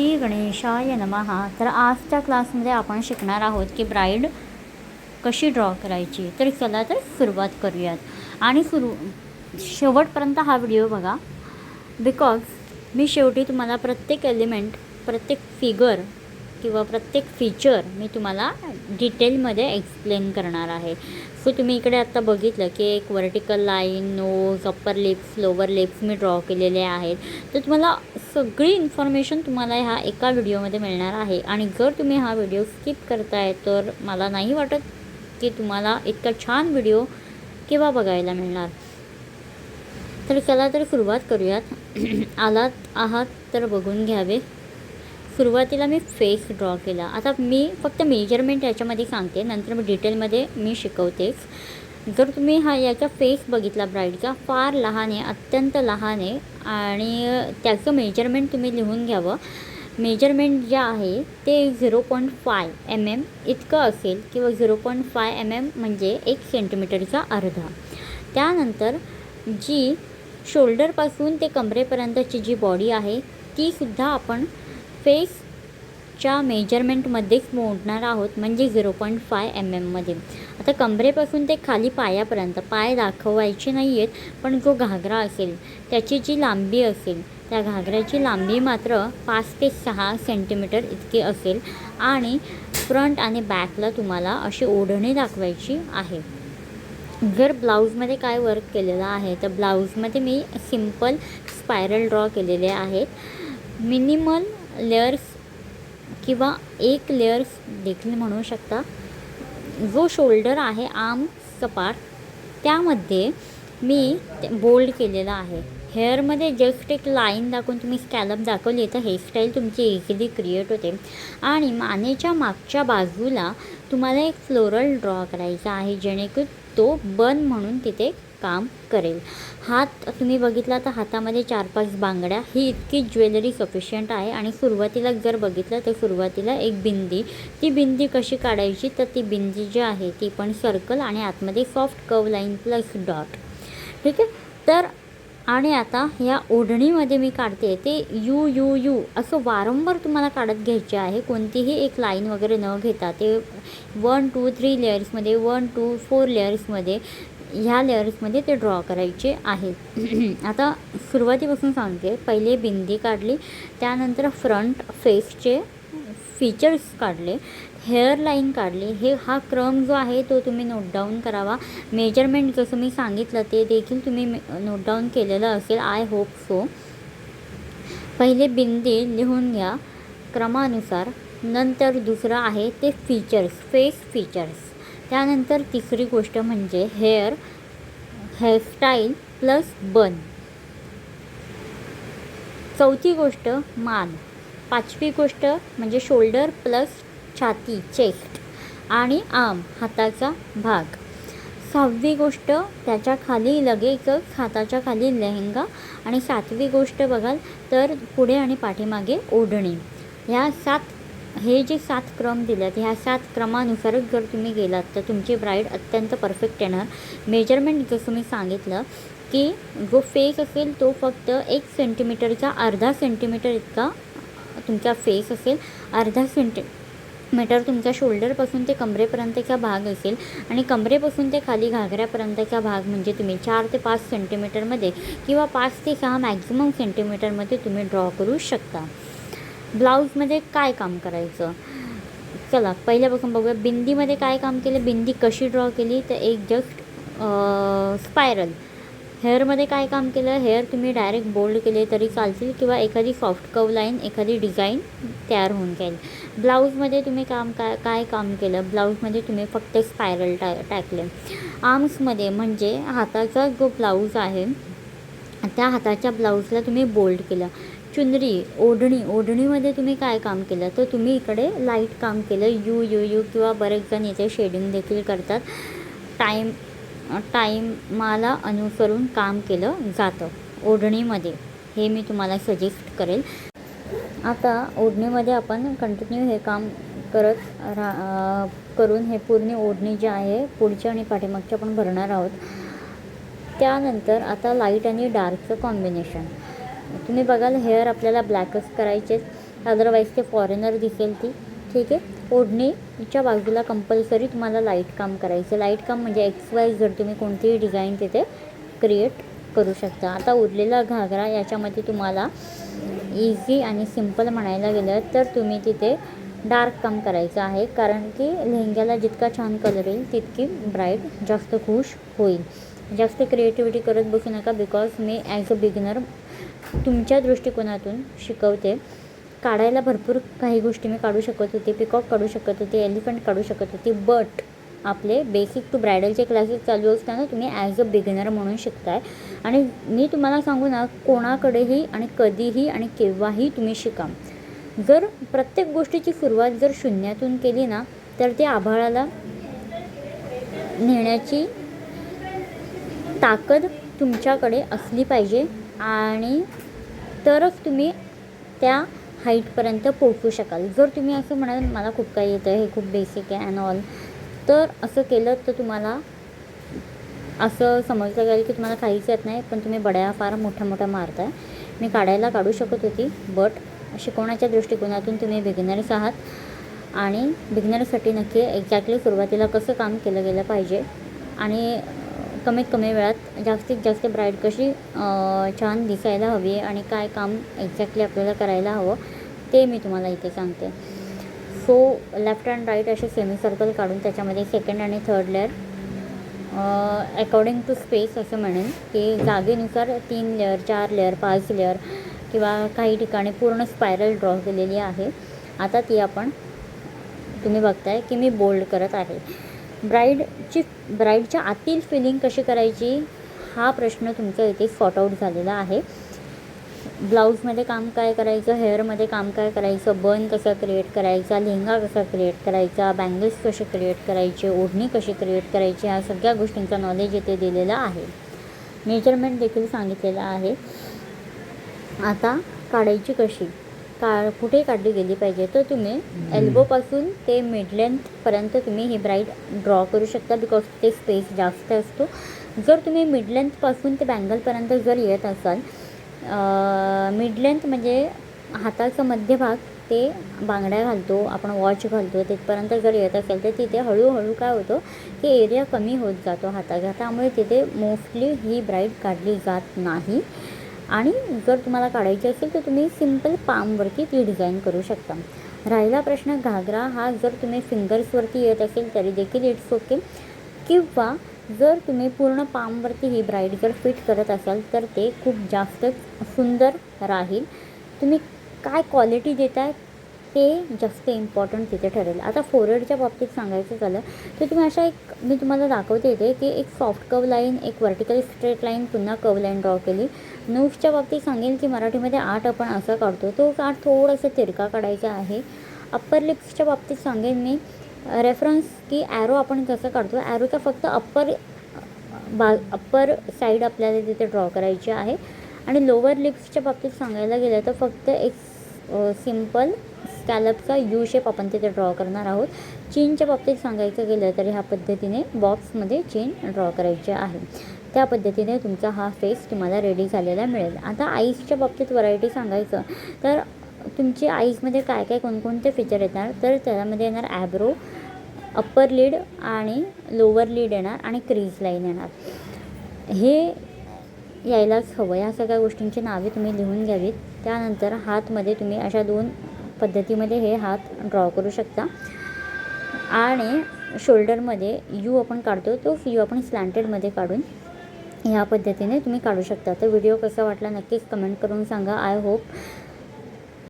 श्री गणेशाय नमहा तर आजच्या क्लासमध्ये आपण शिकणार आहोत की ब्राईड कशी ड्रॉ करायची. तर चला तर सुरुवात करूयात. आणि सुरू शेवटपर्यंत हा व्हिडिओ बघा. बिकॉज मी शेवटी तुम्हाला प्रत्येक एलिमेंट प्रत्येक फिगर किंवा प्रत्येक फीचर मी तुम्हाला डिटेलमध्ये एक्सप्लेन करणार आहे. सो तुम्ही इकडे आत्ता बघितलं की एक vertical line nose upper lips lower lips मी ड्रॉ केलेले आहेत. तर तुम्हाला सगळी इन्फॉर्मेशन तुम्हाला ह्या एका व्हिडिओमध्ये मिळणार आहे. आणि जर तुम्ही हा व्हिडिओ स्किप करताय तर मला नाही वाटत की तुम्हाला इतका छान व्हिडिओ केव्हा बघायला मिळणार. तर चला तर सुरुवात करूयात. आलात आहात तर बघून घ्यावे. सुरुवातीला मी फेस ड्रॉ केला. आता मी फक्त मेजरमेंट याच्यामध्ये सांगते. नंतर मी डिटेलमध्ये मी शिकवतेच जर तुम्ही हा याचा फेस बघितला ब्राईडचा फार लहान आहे अत्यंत लहान आहे आणि त्याचं मेजरमेंट तुम्ही लिहून घ्यावं. मेजरमेंट जे आहे ते zero point five m m इतकं असेल किंवा zero point five m m म्हणजे एक सेंटीमीटरचा अर्धा. त्यानंतर जी शोल्डरपासून ते कमरेपर्यंतची जी बॉडी आहे तीसुद्धा आपण फेसच्या मेजरमेंटमध्येच मोडणार आहोत म्हणजे झिरो पॉईंट फाय एम एममध्ये आता कमरेपासून ते खाली पायापर्यंत पाय दाखवायचे नाही आहेत पण जो घागरा असेल त्याची जी लांबी असेल त्या घागऱ्याची लांबी मात्र पाच ते सहा सेंटीमीटर इतकी असेल आणि फ्रंट आणि बॅकला तुम्हाला अशी ओढणी दाखवायची आहे. जर ब्लाऊजमध्ये काय वर्क केलेलं आहे तर ब्लाऊजमध्ये मी सिंपल स्पायरल ड्रॉ केलेले आहेत. मिनिमल लेअर्स किंवा एक लेअर्स देखील म्हणू शकता. जो शोल्डर आहे आर्म सपाट त्यामध्ये मी बोल्ड केलेला आहे. हेअरमध्ये जस्ट एक लाईन दाखवून तुम्ही स्कॅलप दाखवली तर हेअरस्टाईल तुमची इझिली क्रिएट होते. आणि मानेच्या मागच्या बाजूला तुम्हाला एक फ्लोरल ड्रॉ करायचा आहे जेणेकरून तो बन म्हणून तिथे काम करेल. हात तुम्ही बघितला तर हातामध्ये चार पाच बांगड्या. ही इतकी ज्वेलरी सफिशियंट आहे आणि सुरुवातीला जर बघितलं तर सुरुवातीला एक बिंदी. ती बिंदी कशी काढायची? तर ती बिंदी जी आहे ती पण सर्कल आणि आतमध्ये सॉफ्ट कव लाईन प्लस डॉट ठीक आहे? तर आणि आता या ओढणीमध्ये मी काढते. ते यू यू यू असं वारंवार तुम्हाला काढत घ्यायचे आहे. कोणतीही एक लाईन वगैरे न घेता ते वन टू थ्री लेयर्समध्ये वन टू फोर लेयर्समध्ये ह्या लेअर्समध्ये ते ड्रॉ करायचे आहेत. आता सुरुवातीपासून सांगते. पहिले बिंदी काढली त्यानंतर फ्रंट फेसचे फीचर्स काढले हेअर लाईन काढली. हे हा क्रम जो आहे तो तुम्ही नोट डाऊन करावा. मेजरमेंट जसं मी सांगितलं ते देखील तुम्ही नोट डाऊन केलेलं असेल. आय होप सो पहिले बिंदी लिहून घ्या. क्रमानुसार. नंतर दुसरं आहे ते फीचर्स फेस फीचर्स त्यानंतर तिसरी गोष्ट म्हणजे हेअर हेअरस्टाईल प्लस बन. चौथी गोष्ट मान. पाचवी गोष्ट म्हणजे शोल्डर प्लस छाती चेस्ट आणि आम हाताचा भाग. सहावी गोष्ट त्याच्याखाली लगेचच हाताच्या खाली लेहंगा आणि सातवी गोष्ट बघाल तर पुढे आणि पाठीमागे ओढणी. ह्या सात हे जे सात क्रम दिलेत ह्या सात क्रमानुसारच जर तुम्ही गेलात तर तुमची ब्राईड अत्यंत परफेक्ट येणार. मेजरमेंट जसं मी सांगितलं की जो फेस असेल तो फक्त एक सेंटीमीटरचा अर्धा सेंटीमीटर इतका तुमचा फेस असेल. अर्धा सेंटी मीटर तुमच्या शोल्डरपासून ते कमरेपर्यंतचा भाग असेल. आणि कमरेपासून ते खाली घागऱ्यापर्यंतचा भाग म्हणजे तुम्ही चार ते पाच सेंटीमीटरमध्ये किंवा पाच ते सहा मॅक्झिमम सेंटीमीटरमध्ये तुम्ही ड्रॉ करू शकता. ब्लाऊजमध्ये काय काम करायचं? चला पहिल्यापासून बघूया. बिंदीमध्ये काय काम केलं? बिंदी कशी ड्रॉ केली? तर एक जस्ट स्पायरल हेअरमध्ये काय काम केलं? हेअर तुम्ही डायरेक्ट बोल्ड केले तरी चालतील किंवा एखादी सॉफ्ट कव लाईन एखादी डिझाईन तयार होऊन जाईल. ब्लाऊजमध्ये तुम्ही काम काय काय काम केलं? ब्लाऊजमध्ये तुम्ही फक्त स्पायरल टा टाकले. आर्म्समध्ये म्हणजे हाताचा जो ब्लाऊज आहे त्या हाताच्या ब्लाऊजला तुम्ही बोल्ड केलं. चुनरी ओढणी ओढणीमध्ये तुम्ही काय काम केलं? तर तुम्ही इकडे लाइट काम केलं. यू यू यू किंवा बरेच जण इथे शेडिंग देखील करतात. टाईम टाईमाला अनुसरून काम केलं जातं ओढणीमध्ये. हे मी तुम्हाला सजेस्ट करेल. आता ओढणीमध्ये आपण कंटिन्यू हे काम करत रा करून हे पूर्ण ओढणी जी आहे पुढच्या आणि पाठीमागच्या पण भरणार आहोत. त्यानंतर आता लाइट आणि डार्कचं कॉम्बिनेशन तुम्ही बघाल हेअर आपल्याला ब्लॅकच करायचे अदरवाईज ते फॉरेनर दिसेल ती. ठीक आहे? ओढणीच्या बाजूला कंपल्सरी तुम्हाला लाइट काम करायचं. लाइट काम म्हणजे एक्स वाय जर तुम्ही कोणतीही डिझाईन तिथे क्रिएट करू शकता. आता उरलेला घागरा याच्यामध्ये तुम्हाला इझी आणि सिंपल म्हणायला गेलं तर तुम्ही तिथे डार्क काम करायचं आहे. कारण की लेहंग्याला जितका छान कलर येईल तितकी ब्राईट जास्त खुश होईल. जास्त क्रिएटिव्हिटी करत बसू नका बिकॉज मी ॲज अ बिगिनर तुमच्या दृष्टिकोनातून शिकवते. काढायला भरपूर काही गोष्टी मी काढू शकत होते. पिकॉक काढू शकत होते एलिफंट काढू शकत होते. बट आपले बेसिक टू ब्रायडलचे क्लासेस चालू असताना तुम्ही ॲज अ बिगिनर म्हणून शिकताय. आणि मी तुम्हाला सांगू ना कोणाकडेही आणि कधीही आणि केव्हाही तुम्ही शिका. जर प्रत्येक गोष्टीची सुरुवात जर शून्यातून केली ना तर ते आभाळाला नेण्याची ताकद तुमच्याकडे असली पाहिजे. आणि तरच तुम्ही त्या हाईटपर्यंत पोहोचू शकाल. जर तुम्ही असं म्हणाल मला खूप काही येतं हे खूप बेसिक आहे अँड ऑल तर असं केलं तर तुम्हाला असं समजलं जाईल की तुम्हाला काहीच येत नाही पण तुम्ही बड्या फार मोठ्या मोठ्या मारताय. मी काढायला काढू शकत होती बट शिकवण्याच्या दृष्टिकोनातून तुम्ही बिगिनर्स आहात आणि बिगिनरसाठी नक्की एक्झॅक्टली सुरुवातीला कसं काम केलं गेलं पाहिजे आणि कमीत कमी वेळात जास्तीत जास्त ब्राईड कशी छान दिसायला हवी आणि काय काम एक्झॅक्टली आपल्याला करायला हवं ते मी तुम्हाला इथे सांगते. सो लेफ्ट अँड राईट असे सेमी सर्कल काढून त्याच्यामध्ये सेकंड आणि third layer according to space असं म्हणेन की जागेनुसार तीन लेअर चार लेअर पाच लेअर किंवा काही ठिकाणी पूर्ण स्पायरल ड्रॉ केलेली आहे. आता ती आपण तुम्ही बघताय की मी बोल्ड करत आहे. ब्राईडची ब्राईडच्या आतील फिलिंग कशी करायची? हा प्रश्न तुमचा इथे सॉर्ट आऊट झालेला आहे. ब्लाऊजमध्ये काम काय करायचं? हेअरमध्ये काम काय करायचं? बन कसा क्रिएट करायचा? लेहंगा कसा क्रिएट करायचा? बँगल्स कसे क्रिएट करायचे? ओढणी कशी क्रिएट करायची? ह्या सगळ्या गोष्टींचा नॉलेज इथे दिलेला आहे. मेजरमेंट देखील सांगितलेलं आहे. आता काढायची कशी? का कुठे काढली गेली पाहिजे तर तुम्ही एल्बोपासून ते मिड लेंथपर्यंत तुम्ही ही ब्राईड ड्रॉ करू शकता बिकॉज ते स्पेस जास्त असतो. जर तुम्ही मिड लेंथपासून ते बँगलपर्यंत जर येत असाल मिड लेंथ म्हणजे हाताचा मध्यभाग ते बांगड्या घालतो आपण वॉच घालतो तिथपर्यंत जर येत असेल तर तिथे हळूहळू काय होतं की एरिया कमी होत जातो हाताचा त्यामुळे तिथे मोस्टली ही ब्राईड काढली जात नाही. आणि जर तुम्हाला काढायची असेल तर तुम्ही सिंपल पामवरती ती डिझाईन करू शकता. राहिला प्रश्न घागरा हा जर तुम्ही फिंगर्सवरती येत असेल तरी देखील इट्स ओके किंवा जर तुम्ही पूर्ण पामवरती ही ब्राईड जर फिट करत असाल तर ते खूप जास्त सुंदर राहील. तुम्ही काय क्वालिटी देताय? ते जास्त इम्पॉर्टंट तिथे ठरेल. आता फोरहेडच्या बाबतीत सांगायचं झालं तर तुम्ही अशा एक मी तुम्हाला दाखवते इथे की एक सॉफ्ट कव लाईन एक वर्टिकल स्ट्रेट लाईन पुन्हा कव लाईन ड्रॉ केली. नूसच्या बाबतीत सांगेल की मराठीमध्ये आठ आपण असा काढतो. तो आठ थोडासा तिरका काढायचा आहे. अप्पर लिप्सच्या बाबतीत सांगेन मी रेफरन्स की ॲरो आपण कसं काढतो? ॲरोचा फक्त अप्पर बा अप्पर साईड आपल्याला तिथे ड्रॉ करायची आहे. आणि लोअर लिप्सच्या बाबतीत सांगायला गेलं तर फक्त एक सिंपल स्कॅलपचा यू शेप आपण तिथे ड्रॉ करणार आहोत. चीनच्या बाबतीत सांगायचं गेलं तर ह्या पद्धतीने बॉक्समध्ये चीन ड्रॉ करायचे आहे. त्या पद्धतीने तुमचा हा फेस तुम्हाला रेडी झालेला मिळेल. आता आईसच्या बाबतीत व्हरायटी सांगायचं तर तुमची आईजमध्ये काय काय कोणकोणते फीचर येणार? तर त्यामध्ये येणार ॲब्रो अप्पर लीड आणि लोअर लीड येणार आणि क्रीज लाईन येणार. हे यायलाच हवं. या सगळ्या गोष्टींची नावे तुम्ही लिहून घ्यावीत. त्यानंतर हातमध्ये तुम्ही अशा दोन पद्धतीमध्ये हे हात ड्रॉ करू शकता. आणि शोल्डरमध्ये यू आपण काढतो तो यू आपण स्लँटेडमध्ये काढून ह्या पद्धतीने तुम्ही काढू शकता. तर व्हिडिओ कसा वाटला नक्कीच कमेंट करून सांगा. I hope